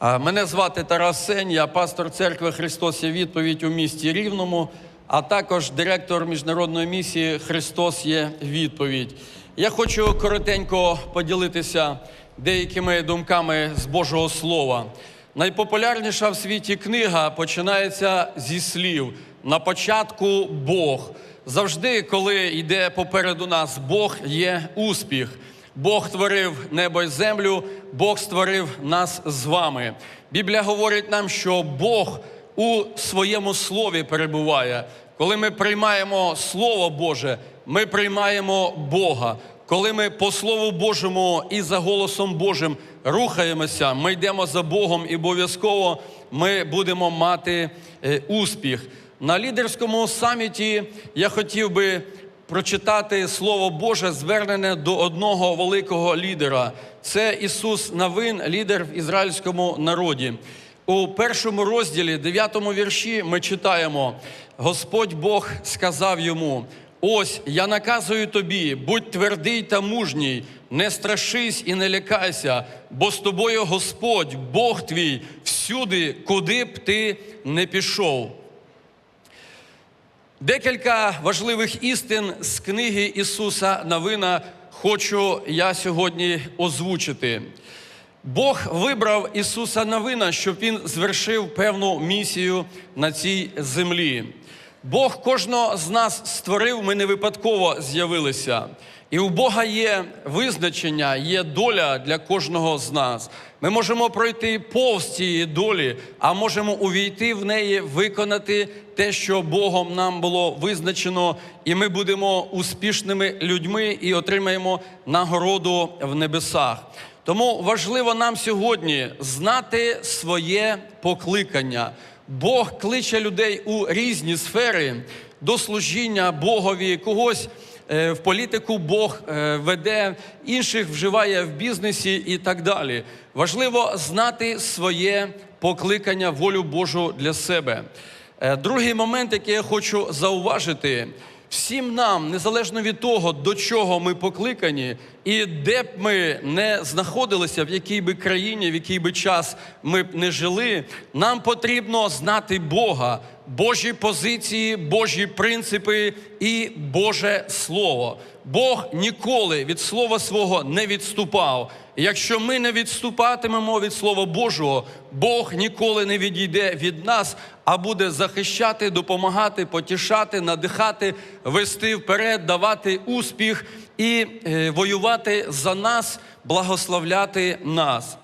Мене звати Тарас Сень, я пастор церкви Христос є відповідь у місті Рівному, а також директор міжнародної місії Христос є відповідь. Я хочу коротенько поділитися деякими думками з Божого Слова. Найпопулярніша в світі книга починається зі слів: на початку Бог. Завжди, коли йде попереду нас Бог, є успіх. Бог творив небо й землю, Бог створив нас з вами. Біблія говорить нам, що Бог у своєму слові перебуває. Коли ми приймаємо Слово Боже, ми приймаємо Бога. Коли ми по Слову Божому і за голосом Божим рухаємося, ми йдемо за Богом і обов'язково ми будемо мати е, успіх. На лідерському саміті я хотів би прочитати Слово Боже, звернене до одного великого лідера. Це Ісус Навин, лідер в ізраїльському народі. У першому розділі, дев'ятому вірші, ми читаємо: Господь Бог сказав йому: Ось я наказую тобі, будь твердий та мужній, не страшись і не лякайся, бо з тобою Господь, Бог твій, всюди, куди б ти не пішов. Декілька важливих істин з книги Ісуса Навина хочу я сьогодні озвучити. Бог вибрав Ісуса Навина, щоб Він звершив певну місію на цій землі. Бог кожного з нас створив, ми не випадково з'явилися. І у Бога є визначення, є доля для кожного з нас. Ми можемо пройти повз цієї долі, а можемо увійти в неї, виконати те, що Богом нам було визначено, і ми будемо успішними людьми і отримаємо нагороду в небесах. Тому важливо нам сьогодні знати своє покликання. Бог кличе людей у різні сфери до служіння Богові, когось е, в політику Бог е, веде, інших вживає в бізнесі і так далі. Важливо знати своє покликання, волю Божу для себе. Е, Другий момент, який я хочу зауважити, всім нам, незалежно від того, до чого ми покликані, і де б ми не знаходилися, в якій би країні, в який би час ми б не жили, нам потрібно знати Бога, Божі позиції, Божі принципи і Боже Слово. Бог ніколи від слова свого не відступав. Якщо ми не відступатимемо від Слова Божого, Бог ніколи не відійде від нас, а буде захищати, допомагати, потішати, надихати, вести вперед, давати успіх і е, воювати за нас, благословляти нас.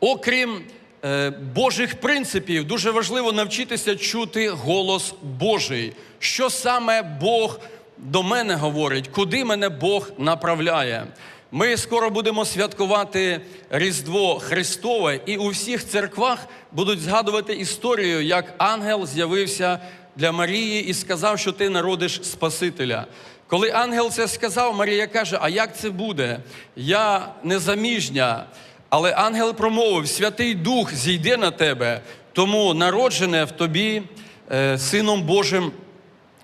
Окрім Божих принципів, дуже важливо навчитися чути голос Божий. Що саме Бог до мене говорить, куди мене Бог направляє. Ми скоро будемо святкувати Різдво Христове, і у всіх церквах будуть згадувати історію, як ангел з'явився для Марії і сказав, що ти народиш Спасителя. Коли ангел це сказав, Марія каже: А як це буде? Я незаміжня. Але ангел промовив: Святий Дух зійде на тебе, тому народжене в тобі е, Сином Божим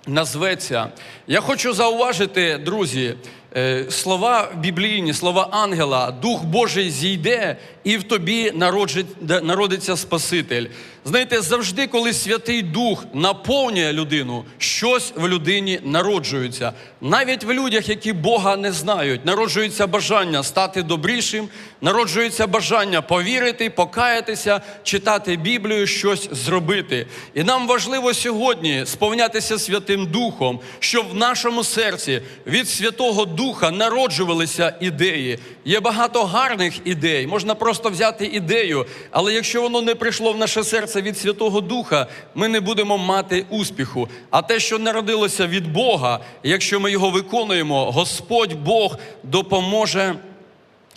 назветься. Я хочу зауважити, друзі, е, слова біблійні, слова ангела, Дух Божий зійде, і в тобі народжить, народиться Спаситель. Знаєте, завжди, коли Святий Дух наповнює людину, щось в людині народжується. Навіть в людях, які Бога не знають, народжується бажання стати добрішим, народжується бажання повірити, покаятися, читати Біблію, щось зробити. І нам важливо сьогодні сповнятися Святим Духом, щоб в нашому серці від Святого Духа народжувалися ідеї. Є багато гарних ідей, можна просто взяти ідею, але якщо воно не прийшло в наше серце від Святого Духа, ми не будемо мати успіху. А те, що народилося від Бога, якщо ми його виконуємо, Господь Бог допоможе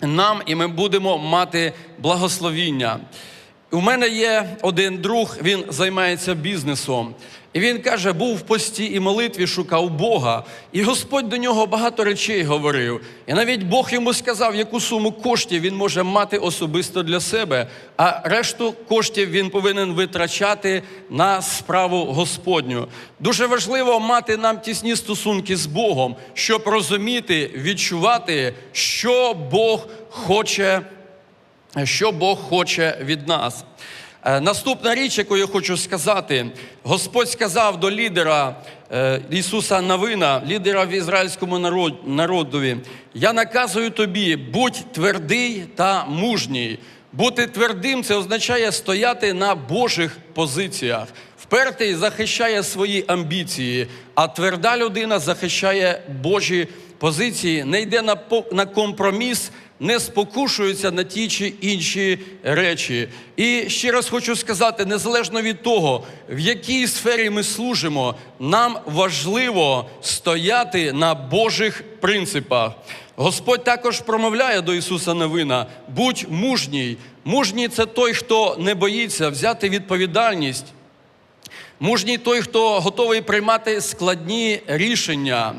нам, і ми будемо мати благословіння. У мене є один друг, він займається бізнесом. І він каже, був в пості і молитві, шукав Бога, і Господь до нього багато речей говорив. І навіть Бог йому сказав, яку суму коштів він може мати особисто для себе, а решту коштів він повинен витрачати на справу Господню. Дуже важливо мати нам тісні стосунки з Богом, щоб розуміти, відчувати, що Бог хоче що Бог хоче від нас. Е, Наступна річ, яку я хочу сказати, Господь сказав до лідера е, Ісуса Навина, лідера в ізраїльському народові: Я наказую тобі, будь твердий та мужній. Бути твердим це означає стояти на Божих позиціях. Впертий захищає свої амбіції, а тверда людина захищає Божі позиції, не йде на, компроміс, не спокушується на ті чи інші речі. І ще раз хочу сказати: незалежно від того, в якій сфері ми служимо, нам важливо стояти на Божих принципах. Господь також промовляє до Ісуса Новина: будь мужній. Мужній це той, хто не боїться взяти відповідальність. Мужній той, хто готовий приймати складні рішення.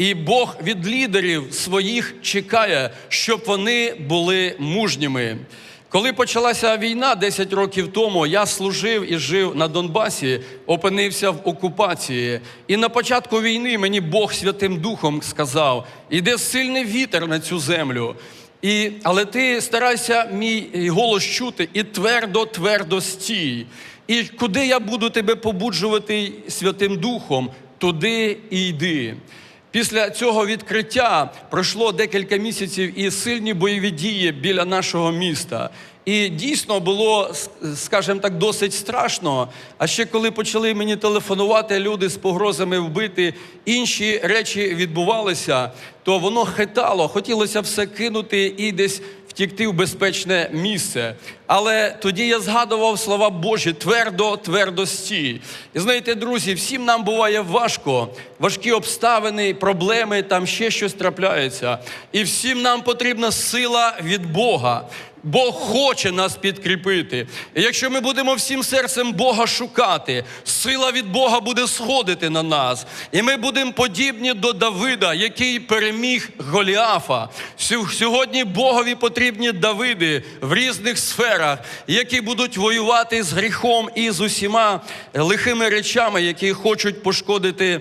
І Бог від лідерів своїх чекає, щоб вони були мужніми. Коли почалася війна 10 років тому, я служив і жив на Донбасі, опинився в окупації. І на початку війни мені Бог Святим Духом сказав: іде сильний вітер на цю землю. І, але ти старайся мій голос чути і твердо, твердо стій. І куди я буду тебе побуджувати Святим Духом, туди і йди. Після цього відкриття пройшло декілька місяців і сильні бойові дії біля нашого міста. І дійсно було, скажімо так, досить страшно. А ще коли почали мені телефонувати люди з погрозами вбити, інші речі відбувалися, то воно хитало, хотілося все кинути і десь втікти в безпечне місце. Але тоді я згадував слова Божі твердо, твердо стій. І знаєте, друзі, всім нам буває важко, важкі обставини, проблеми, там ще щось трапляється. І всім нам потрібна сила від Бога. Бог хоче нас підкріпити. І якщо ми будемо всім серцем Бога шукати, сила від Бога буде сходити на нас. І ми будемо подібні до Давида, який переміг Голіафа. Сьогодні Богові потрібні Давиди в різних сферах, які будуть воювати з гріхом і з усіма лихими речами, які хочуть пошкодити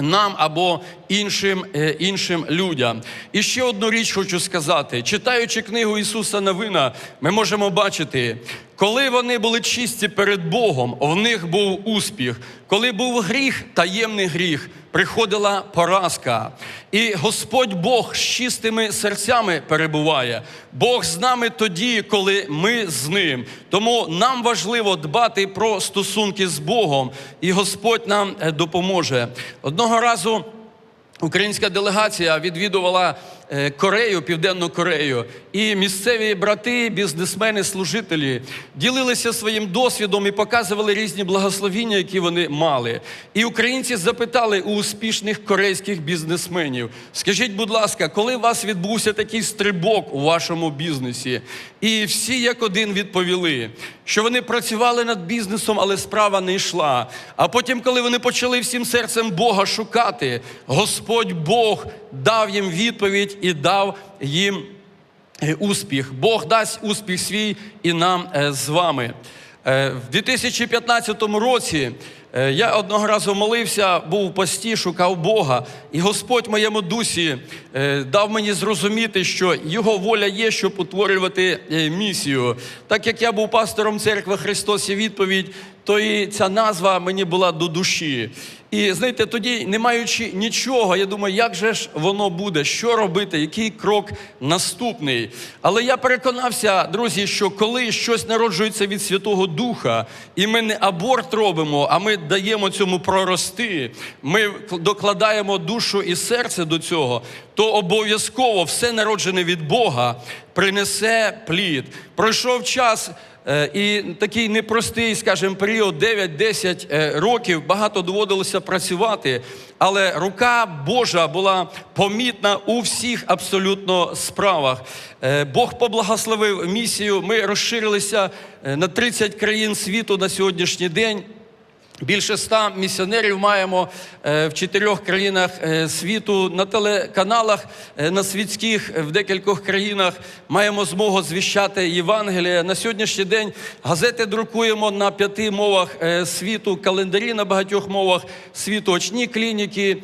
нам або іншим, е, іншим людям. І ще одну річ хочу сказати: читаючи книгу Ісуса Новина, ми можемо бачити, коли вони були чисті перед Богом, в них був успіх. Коли був гріх, таємний гріх, приходила поразка. І Господь Бог з чистими серцями перебуває. Бог з нами тоді, коли ми з ним. Тому нам важливо дбати про стосунки з Богом, і Господь нам е, допоможе. Одного разу. Українська делегація відвідувала Корею, Південну Корею, і місцеві брати, бізнесмени, служителі ділилися своїм досвідом і показували різні благословіння, які вони мали. І українці запитали у успішних корейських бізнесменів: скажіть, будь ласка, коли у вас відбувся такий стрибок у вашому бізнесі? І всі як один відповіли, що вони працювали над бізнесом, але справа не йшла. А потім, коли вони почали всім серцем Бога шукати, Господь Бог дав їм відповідь і дав їм е, успіх. Бог дасть успіх свій і нам е, з вами. Е, В 2015 році я одного разу молився, був в пості, шукав Бога, і Господь моєму дусі дав мені зрозуміти, що Його воля є, щоб утворювати місію. Так як я був пастором церкви Христос і відповідь, то і ця назва мені була до душі. І знаєте, тоді, не маючи нічого, я думаю, як же ж воно буде, що робити, який крок наступний. Але я переконався, друзі, що коли щось народжується від Святого Духа, і ми не аборт робимо, а ми даємо цьому прорости, ми докладаємо душу і серце до цього, то обов'язково все народжене від Бога принесе плід. Пройшов час. Е, І такий непростий, скажімо, період 9-10 е, років багато доводилося працювати, але рука Божа була помітна у всіх абсолютно справах. Е, Бог поблагословив місію. Ми розширилися на 30 країн світу на сьогоднішній день. Більше ста місіонерів маємо е, в чотирьох країнах е, світу на телеканалах е, на світських в декількох країнах маємо змогу звіщати Євангелія. На сьогоднішній день газети друкуємо на п'яти мовах світу, календарі на багатьох мовах світу, очні клініки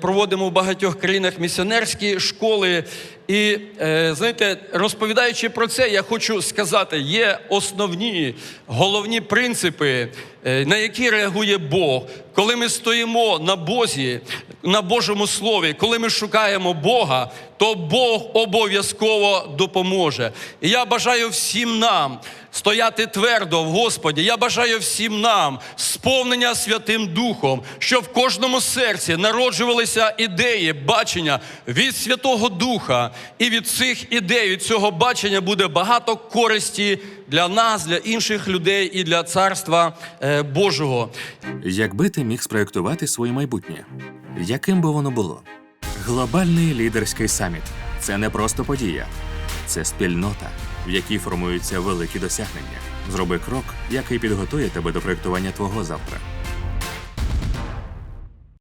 проводимо в багатьох країнах місіонерські школи. І е, знаєте, розповідаючи про це, я хочу сказати: є основні головні принципи, е, на які реагує Бог. Коли ми стоїмо на Бозі, на Божому Слові, коли ми шукаємо Бога, то Бог обов'язково допоможе. І я бажаю всім нам стояти твердо в Господі. Я бажаю всім нам сповнення Святим Духом, щоб в кожному серці народжувалися ідеї, бачення від Святого Духа. І від цих ідей, від цього бачення буде багато користі для нас, для інших людей і для царства е, Божого. Якби ти міг спроєктувати своє майбутнє, яким би воно було? Глобальний лідерський саміт це не просто подія, це спільнота, в якій формуються великі досягнення. Зроби крок, який підготує тебе до проєктування твого завтра.